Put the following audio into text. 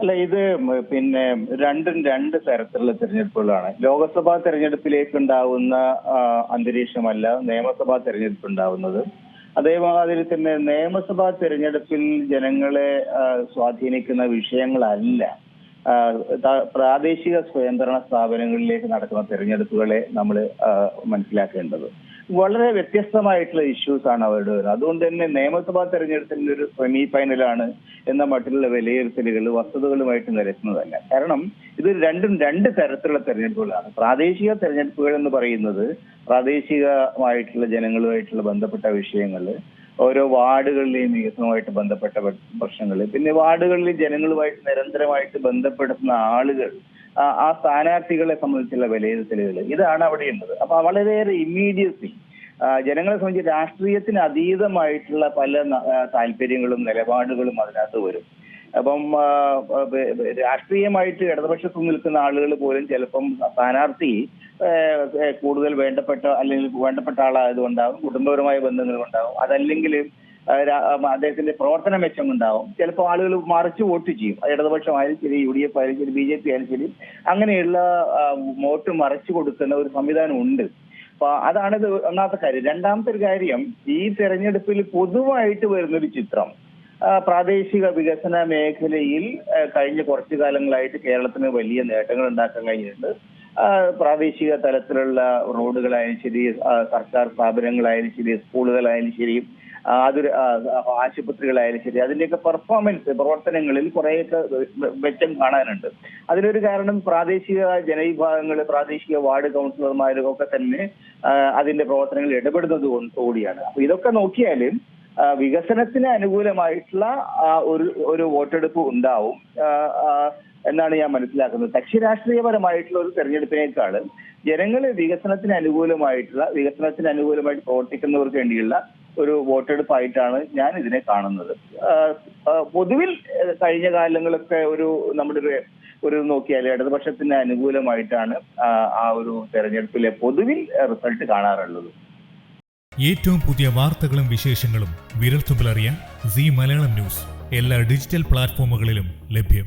അല്ല ഇത് പിന്നെ രണ്ടും രണ്ട് തരത്തിലുള്ള തെരഞ്ഞെടുപ്പുകളാണ്. ലോക്സഭാ തെരഞ്ഞെടുപ്പിലേക്ക് ഉണ്ടാവുന്ന അന്തരീക്ഷമല്ല നിയമസഭാ തെരഞ്ഞെടുപ്പ് ഉണ്ടാവുന്നത് അതേമാതിരി തന്നെ നിയമസഭാ തെരഞ്ഞെടുപ്പിൽ ജനങ്ങളെ സ്വാധീനിക്കുന്ന വിഷയങ്ങളല്ല പ്രാദേശിക സ്വയംഭരണ സ്ഥാപനങ്ങളിലേക്ക് നടക്കുന്ന തെരഞ്ഞെടുപ്പുകളെ നമ്മൾ മനസ്സിലാക്കേണ്ടത്. വളരെ വ്യത്യസ്തമായിട്ടുള്ള ഇഷ്യൂസ് ആണ് അവരുടെ അതുകൊണ്ട് തന്നെ നിയമസഭാ തെരഞ്ഞെടുപ്പിന്റെ ഒരു സെമി ഫൈനലാണ് എന്ന മട്ടിലുള്ള വിലയിരുത്തലുകൾ വസ്തുതകളുമായിട്ട് നിരക്കുന്നതല്ല കാരണം ഇത് രണ്ടും രണ്ട് തരത്തിലുള്ള തെരഞ്ഞെടുപ്പുകളാണ്. പ്രാദേശിക തെരഞ്ഞെടുപ്പുകൾ എന്ന് പറയുന്നത് പ്രാദേശികമായിട്ടുള്ള ജനങ്ങളുമായിട്ടുള്ള ബന്ധപ്പെട്ട വിഷയങ്ങൾ ഓരോ വാർഡുകളിലെയും വികസനവുമായിട്ട് ബന്ധപ്പെട്ട പ്രശ്നങ്ങൾ പിന്നെ വാർഡുകളിലെ ജനങ്ങളുമായിട്ട് നിരന്തരമായിട്ട് ബന്ധപ്പെടുത്തുന്ന ആളുകൾ ആ- സ്ഥാനാർത്ഥികളെ സംബന്ധിച്ചുള്ള വിലയിരുത്തലുകൾ ഇതാണ് അവിടെയുള്ളത് അപ്പൊ വളരെയേറെ ഇമ്മീഡിയസി ജനങ്ങളെ സംബന്ധിച്ച് രാഷ്ട്രീയത്തിന് അതീതമായിട്ടുള്ള പല താല്പര്യങ്ങളും നിലപാടുകളും അതിനകത്ത് വരും. അപ്പം രാഷ്ട്രീയമായിട്ട് ഇടതുപക്ഷത്ത് നിൽക്കുന്ന ആളുകൾ പോലും ചിലപ്പം സ്ഥാനാർത്ഥി കൂടുതൽ വേണ്ടപ്പെട്ട അല്ലെങ്കിൽ വേണ്ടപ്പെട്ട ആളായതുകൊണ്ടാവും കുടുംബപരമായ ബന്ധങ്ങൾ ഉണ്ടാവും അതല്ലെങ്കിൽ അദ്ദേഹത്തിന്റെ പ്രവർത്തന മെച്ചം ഉണ്ടാവും ചിലപ്പോൾ ആളുകൾ മറിച്ച് വോട്ട് ചെയ്യും. ഇടതുപക്ഷമായാലും ശരി യു ഡി എഫ് ആയാലും ശരി ബി ജെ പി ആയാലും ശരി. അങ്ങനെയുള്ള വോട്ട് മറിച്ചു കൊടുക്കുന്ന ഒരു സംവിധാനം ഉണ്ട്. അപ്പൊ അതാണ് ഇത് ഒന്നാമത്തെ കാര്യം. രണ്ടാമത്തെ ഒരു കാര്യം ഈ തെരഞ്ഞെടുപ്പിൽ പൊതുവായിട്ട് വരുന്നൊരു ചിത്രം പ്രാദേശിക വികസന മേഖലയിൽ കഴിഞ്ഞ കുറച്ചു കാലങ്ങളായിട്ട് കേരളത്തിന് വലിയ നേട്ടങ്ങൾ ഉണ്ടാക്കാൻ കഴിഞ്ഞിട്ടുണ്ട്. പ്രാദേശിക തലത്തിലുള്ള റോഡുകളായാലും ശരി സർക്കാർ സ്ഥാപനങ്ങളായാലും ശരി സ്കൂളുകളായാലും ശരി അതൊരു ആശുപത്രികളായാലും ശരി അതിന്റെയൊക്കെ പെർഫോമൻസ് പ്രവർത്തനങ്ങളിൽ കുറേയൊക്കെ മെച്ചം കാണാനുണ്ട്. അതിനൊരു കാരണം പ്രാദേശിക ജനവിഭാഗങ്ങൾ പ്രാദേശിക വാർഡ് കൗൺസിലർമാരും ഒക്കെ തന്നെ അതിന്റെ പ്രവർത്തനങ്ങളിൽ ഇടപെടുന്നത് കൂടിയാണ്. അപ്പൊ ഇതൊക്കെ നോക്കിയാലും വികസനത്തിന് അനുകൂലമായിട്ടുള്ള ഒരു ഒരു വോട്ടെടുപ്പ് ഉണ്ടാവും എന്നാണ് ഞാൻ മനസ്സിലാക്കുന്നത്. കക്ഷി രാഷ്ട്രീയപരമായിട്ടുള്ള ഒരു തെരഞ്ഞെടുപ്പിനേക്കാൾ ജനങ്ങൾ വികസനത്തിന് അനുകൂലമായിട്ടുള്ള വികസനത്തിന് അനുകൂലമായിട്ട് പ്രവർത്തിക്കുന്നവർക്ക് വേണ്ടിയുള്ള ഒരു വോട്ടെടുപ്പായിട്ടാണ് ഞാൻ ഇതിനെ കാണുന്നത് പൊതുവിൽ കഴിഞ്ഞ കാലങ്ങളൊക്കെ ഒരു നമ്മുടെ ഒരു ഒരു നോക്കിയാൽ ഇടതുപക്ഷത്തിന് അനുകൂലമായിട്ടാണ് ആ, ആ ഒരു തെരഞ്ഞെടുപ്പിലെ പൊതുവിൽ റിസൾട്ട് കാണാറുള്ളത്. ഏറ്റവും പുതിയ വാർത്തകളും വിശേഷങ്ങളും വിരൽത്തുമ്പിലറിയാൻ സി മലയാളം ന്യൂസ്. എല്ലാ ഡിജിറ്റൽ പ്ലാറ്റ്ഫോമുകളിലും ലഭ്യം.